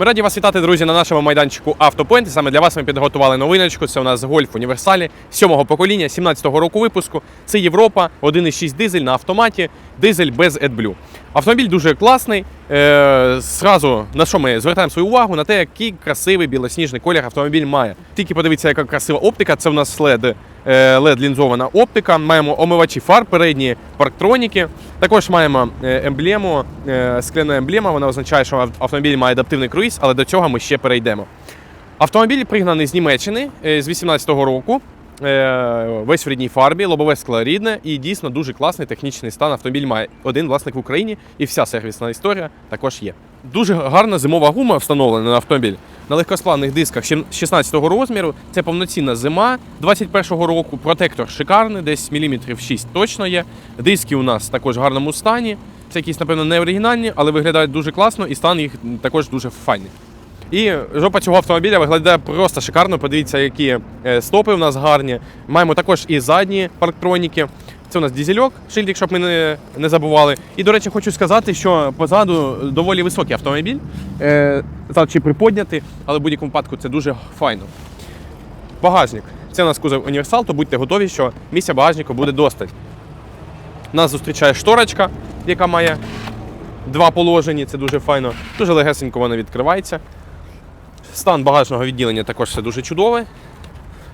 Ми раді вас вітати, друзі, на нашому майданчику Автопоінт. Саме для вас ми підготували новиночку. Це у нас гольф універсалі сьомого покоління, 17-го року випуску. Це Європа, 1,6 дизель на автоматі, дизель без AdBlue. Автомобіль дуже класний. Е, зразу на що ми звертаємо свою увагу на те, який красивий білосніжний колір автомобіль має. Тільки подивіться, яка красива оптика. Це у нас LED, е, LED лінзована оптика. Маємо омивачі фар, передні парктроніки. Також маємо е, емблему, е, скляна емблема. Вона означає, що автомобіль має адаптивний круїз, але до цього ми ще перейдемо. Автомобіль пригнаний з Німеччини з 18-го року. Е, Весь в рідній фарбі, лобове скло рідне і дійсно дуже класний технічний стан. Автомобіль має один власник в Україні і вся сервісна історія також є. Дуже гарна зимова гума встановлена на автомобіль на легкосплавних дисках ще- 16-го розміру. Це повноцінна зима 21-го року. Протектор шикарний, десь міліметрів 6 точно є. Диски у нас також в гарному стані. Це якісь, напевно, не оригінальні, але виглядають дуже класно і стан їх також дуже файний. І жопа цього автомобіля виглядає просто шикарно. Подивіться, які е, стопи у нас гарні. Маємо також і задні парктроніки. Це у нас дізельок, шильдик, щоб ми не, не забували. І, до речі, хочу сказати, що позаду доволі високий автомобіль. Е, зад чи приподнятий, але в будь-якому випадку це дуже файно. Багажник. Це у нас кузов універсал, то будьте готові, що місця багажнику буде достать. Нас зустрічає шторочка, яка має два положення, це дуже файно. Дуже легесенько вона відкривається. Стан багажного відділення також все дуже чудове.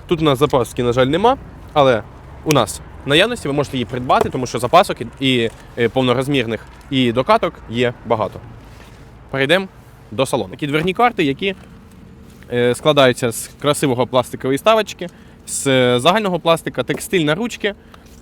Тут у нас запаски, на жаль, нема, але у нас в наявності ви можете її придбати, тому що запасок і- і е, повнорозмірних, і докаток є багато. Перейдемо до салону. Такі дверні карти, які е, складаються з красивого пластикової ставочки, з е, загального пластика, текстильна ручки.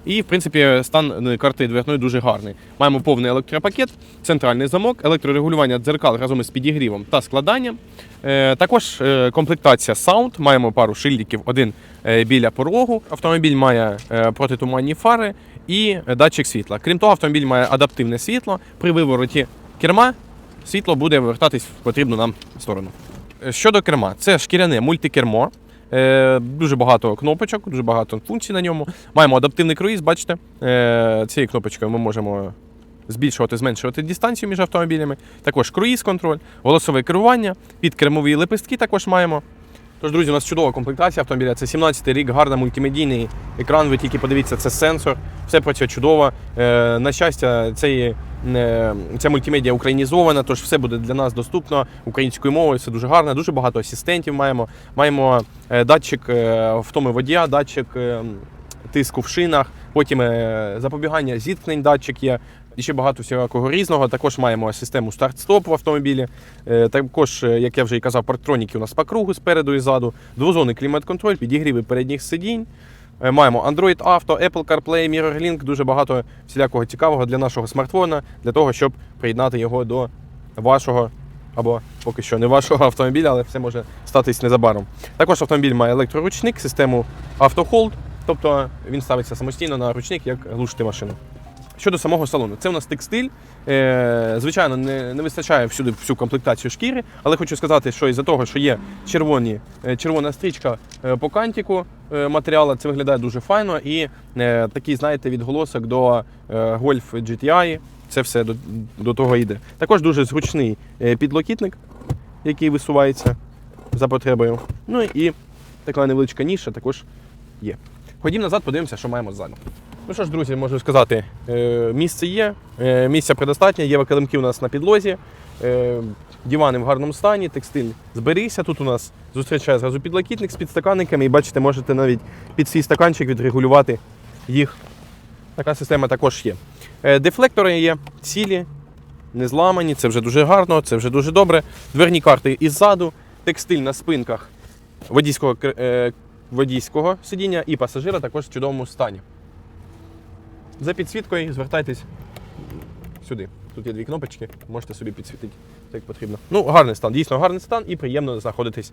І, в принципі, стан е, карти дверної дуже гарний. Маємо повний електропакет, центральний замок, електрорегулювання дзеркал разом із підігрівом та складанням. Е, Також е, комплектація Sound. Маємо пару шильдиків, один е, біля порогу. Автомобіль має протитуманні фари і датчик світла. Крім того, автомобіль має адаптивне світло. При вивороті керма світло буде вертатись в потрібну нам сторону. Щодо керма, це шкіряне мультикермо. Е, Дуже багато кнопочок, дуже багато функцій на ньому. Маємо адаптивний круїз, бачите. Е, Цією кнопочкою ми можемо збільшувати, зменшувати дистанцію між автомобілями. Також круїз-контроль, голосове керування, підкермові лепестки також маємо. Тож, друзі, у нас чудова комплектація автомобіля. Це 17-й рік, гарний мультимедійний екран. Ви тільки подивіться, це сенсор, все працює чудово. Е, на щастя, цей, е, ця мультимедіа українізована, тож все буде для нас доступно українською мовою. Це дуже гарно. Дуже багато асистентів маємо. Маємо е, датчик втоми водія, датчик тиску в шинах, потім запобігання зіткнень, датчик є. І ще багато всякого різного. Також маємо систему старт-стоп в автомобілі. Е, Також, е, як я вже і казав, парктроніки у нас по кругу спереду і ззаду, двозонний клімат-контроль, підігріви передніх сидінь. Е, Маємо Android Auto, Apple CarPlay, MirrorLink, дуже багато всілякого цікавого для нашого смартфона, для того, щоб приєднати його до вашого або поки що не вашого автомобіля, але все може статись незабаром. Також автомобіль має електроручник, систему Auto-Hold, тобто він ставиться самостійно на ручник, як глушити машину. Щодо самого салону, це у нас текстиль. Е, звичайно, не, не вистачає всюди всю комплектацію шкіри, але хочу сказати, що із-за того, що є червоні, е, червона стрічка е, по кантику матеріалу, це виглядає дуже файно і такий, знаєте, відголосок до Golf GTI. Це все до, до того йде. Також дуже зручний підлокітник, який висувається за потребою. Ну і така невеличка ніша також є. Ходім назад, подивимося, що маємо ззаду. Ну що ж, друзі, можу сказати, е, місце є, е, місця предостатньо, є килимки у нас на підлозі, е, дивани в гарному стані, текстиль зберігся. Тут у нас зустрічає зразу підлокітник з підстаканниками, і бачите, можете навіть під свій стаканчик відрегулювати їх. Така система також є. Дефлектори є цілі, не зламані, це вже дуже гарно, це вже дуже добре. Дверні карти іззаду, текстиль на спинках водійського, водійського сидіння і пасажира також в чудовому стані. За підсвіткою звертайтесь сюди. Тут є дві кнопочки, можете собі підсвітити, як потрібно. Ну, гарний стан, дійсно гарний стан і приємно знаходитись.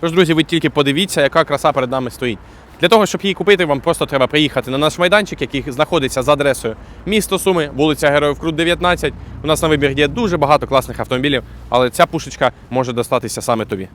Тож, друзі, ви тільки подивіться, яка краса перед нами стоїть. Для того, щоб її купити, вам просто треба приїхати на наш майданчик, який знаходиться за адресою місто Суми, вулиця Героїв Крут, 19. У нас на вибір є дуже багато класних автомобілів, але ця пушечка може достатися саме тобі.